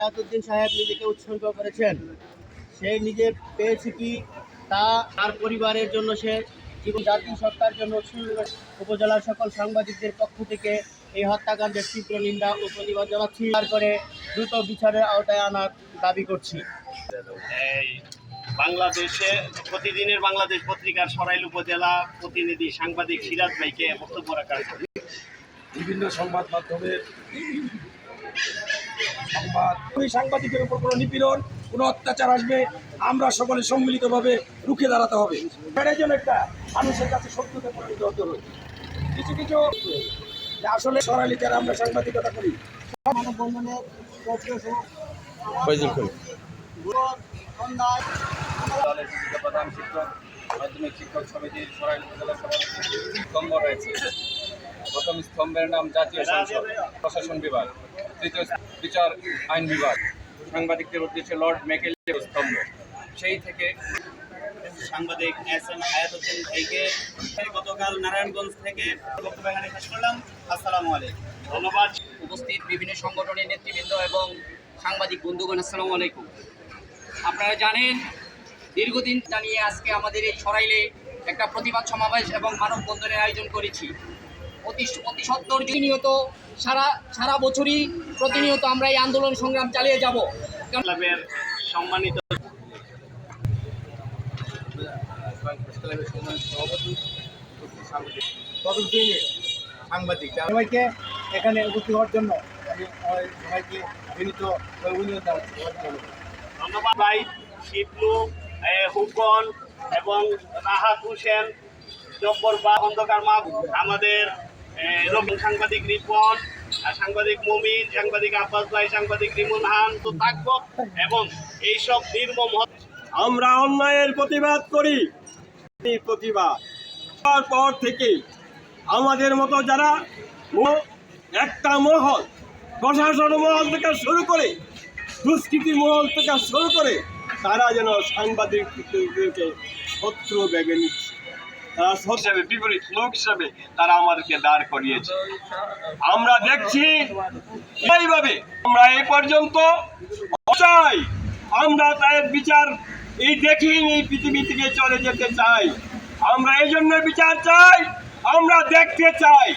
হায়াতুদ্দিন সাহেব নিজেকে উৎসর্গ করেছেন। সে নিজে পেয়েছে কি তা তার পরিবারের জন্য সে জীবন জাতীয় সত্তার জন্য উপজেলার সকল সাংবাদিকদের পক্ষ থেকে এই হত্যাকাণ্ডের তীব্র নিন্দা ও প্রতিবাদ জানাচ্ছি। তার করে দ্রুত বিচারের আওতায় আনার দাবি করছি। এই বাংলাদেশে প্রতিদিনের বাংলাদেশ পত্রিকার সরাইল উপজেলা প্রতিনিধি সাংবাদিক সিরাজ ভাইকে বক্তব্য রাখার। বিভিন্ন সংবাদ মাধ্যমের সংবাদ। ওই সাংবাদিকের উপর কোনো নিপীড়ন কোনো অত্যাচার আসবে আমরা সকলে সম্মিলিতভাবে রুখে দাঁড়াতে হবে। এটাই যেন একটা মানুষের কাছে শত্রুতে পরিণত হতে হবে। কিছু কিছু আসলে সরালি যারা আমরা সাংবাদিকতা করি প্রধান শিক্ষক মাধ্যমিক শিক্ষক সমিতির সরাইল উপজেলা সভাপতি স্তম্ভ রয়েছে। প্রথম স্তম্ভের নাম জাতীয় সংসদ প্রশাসন বিভাগ। তৃতীয় বিচার আইন বিভাগ। সাংবাদিকদের উদ্দেশ্যে লর্ড মেকেলের স্তম্ভ। সেই থেকে সাংবাদিক এস এম হায়াতুদ্দিন ভাইকে গতকাল নারায়ণগঞ্জ থেকে বক্তব্য এখানে শেষ করলাম। আসসালামু আলাইকুম। ধন্যবাদ। উপস্থিত বিভিন্ন সংগঠনের নেতৃবৃন্দ এবং সাংবাদিক বন্ধুগণ আসসালামু আলাইকুম। আপনারা জানেন দীর্ঘদিন জানিয়ে আজকে আমাদের এই সরাইলে একটা প্রতিবাদ সমাবেশ এবং মানববন্ধনের আয়োজন করেছি। অতি অতি সত্তর প্রতিনিয়ত সারা সারা বছরই প্রতিনিয়ত আমরা এই আন্দোলন সংগ্রাম চালিয়ে যাব। সম্মানিত সাংবাদিক সবাইকে এখানে উপস্থিত হওয়ার জন্য সবাইকে বিনীত ধন্যবাদ। ভাই শিবলু হুকন এবং রাহাত হোসেন জব্বর বা অন্ধকার মা আমাদের সাংবাদিক রিপন সাংবাদিক মমিন, সাংবাদিক আব্বাস ভাই, সাংবাদিক রিমন হান, তো থাকব। এবং এইসব নির্মম আমরা অন্যায়ের প্রতিবাদ করি। প্রতিবাদ তারপর থেকে আমাদের মতো যারা একটা মহল, প্রশাসন মহল থেকে শুরু করে, দুষ্কৃতি মহল থেকে শুরু করে, তারা যেন সাংবাদিকদেরকে শত্রু বেগে নিচ্ছে। তারা হিসাবে, বিপরীত লোক হিসাবে তারা আমাদেরকে দাঁড় করিয়েছে। আমরা দেখছি এইভাবে আমরা এই পর্যন্ত চাই। আমরা তাদের বিচার এই দেখিনি, এই পৃথিবী থেকে চলে যেতে চাই। আমরা এই জন্য বিচার চাই, আমরা দেখতে চাই।